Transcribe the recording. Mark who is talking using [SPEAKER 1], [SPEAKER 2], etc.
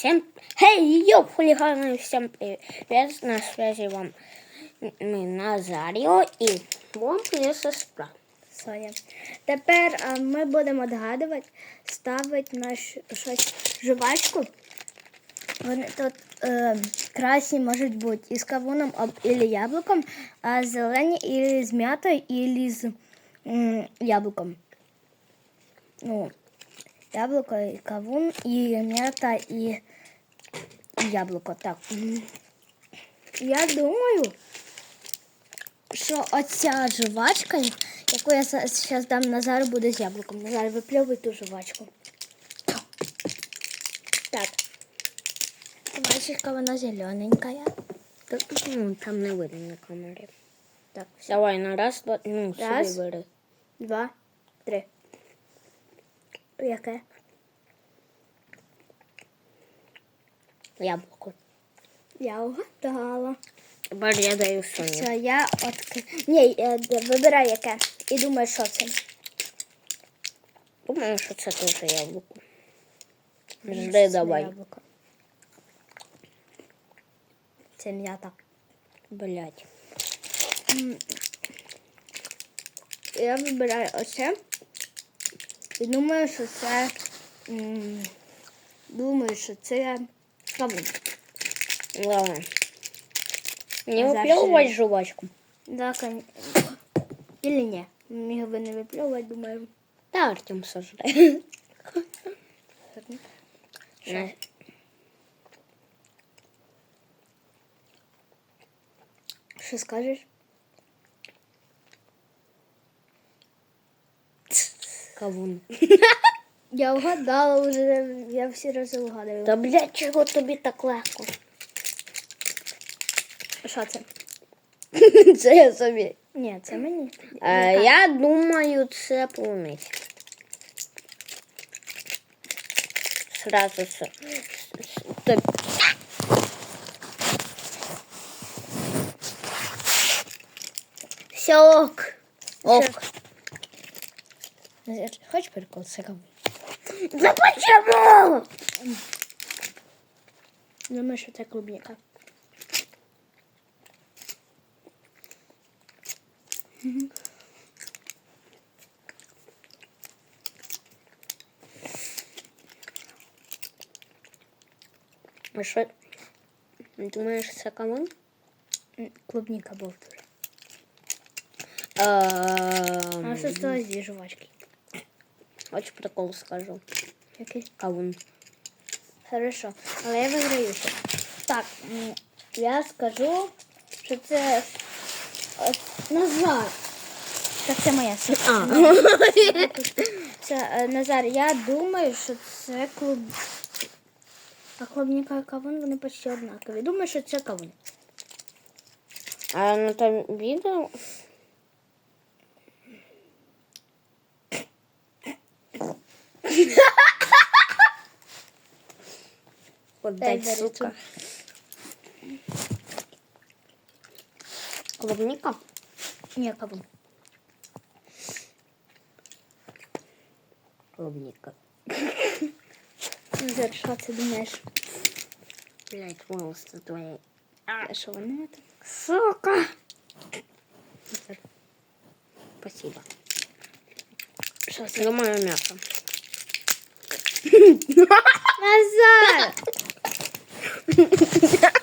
[SPEAKER 1] всем... Хей, йоу, хулиганы, всем привет, на связи вам мы Назаріо і вам моя сестра.
[SPEAKER 2] Соня. Тепер а, ми будемо відгадувати, ставити нашу щось жувачку. Вони тут е, красні можуть бути із кавуном або яблуком, а зелені і з м'ятою, і з м, яблуком. Ну, яблуко і кавун, і м'ята, і яблуко. Так. Я думаю, що оця жувачка, яку я зараз дам Назару, буде з яблуком. Назар, випльовуй ту жувачку. Так. Жувачка, вона зелененька.
[SPEAKER 1] Так, ну, там не видно на камері.
[SPEAKER 2] Так,
[SPEAKER 1] Давай на раз, два, ну,
[SPEAKER 2] Раз.
[SPEAKER 1] бери.
[SPEAKER 2] два, три. Яке?
[SPEAKER 1] Яблуко.
[SPEAKER 2] Я угадала.
[SPEAKER 1] Тепер я даю Соні.
[SPEAKER 2] Все, я от... Ні, е, вибирай яке. І думаю, що це.
[SPEAKER 1] Думаю, що це теж яблуко. Жди, давай.
[SPEAKER 2] яблуко. Це м'ята.
[SPEAKER 1] Блять.
[SPEAKER 2] Я вибираю оце. І думаю, що це. Думаю, що це кавун.
[SPEAKER 1] Ладно. Не
[SPEAKER 2] Назар,
[SPEAKER 1] випльовувати жувачку.
[SPEAKER 2] Да, кон... Или ні. Міг би не випльовувати, думаю.
[SPEAKER 1] Та Артем сожре. На-
[SPEAKER 2] Що
[SPEAKER 1] Кавун.
[SPEAKER 2] Я вгадала вже, я всі рази вгадую.
[SPEAKER 1] Та блядь, чого тобі так легко?
[SPEAKER 2] Що це?
[SPEAKER 1] Це я собі.
[SPEAKER 2] Ні, це мені.
[SPEAKER 1] Е, я думаю, це полуниця. Сразу все. Все ок. Ок.
[SPEAKER 2] Назар, Хочеш прикол? Це кавун.
[SPEAKER 1] Да почему?
[SPEAKER 2] Думаю, що це клубніка.
[SPEAKER 1] А що? Думаєш, це кавун?
[SPEAKER 2] М, Клубніка був дуже.
[SPEAKER 1] Ем,
[SPEAKER 2] А що стало зі жувачки?
[SPEAKER 1] Хоч прикол скажу.
[SPEAKER 2] Який?
[SPEAKER 1] Кавун.
[SPEAKER 2] Хорошо. Але я виграю ще. Так, я скажу, що це Назар. Так це моя. Це е, Назар, я думаю, що це клуб. А клубніка і кавун, вони почти однакові. Думаю, що це кавун.
[SPEAKER 1] А на том відео. От
[SPEAKER 2] Дай
[SPEAKER 1] дай,
[SPEAKER 2] бери
[SPEAKER 1] сука. Клубника?
[SPEAKER 2] Ні, кавун.
[SPEAKER 1] Клубника.
[SPEAKER 2] Назар, що ти думаєш?
[SPEAKER 1] Блять, волосы твои.
[SPEAKER 2] А що вони там?
[SPEAKER 1] Сука! Спасибо.
[SPEAKER 2] Це?
[SPEAKER 1] Думаю, мясо.
[SPEAKER 2] Nasıl?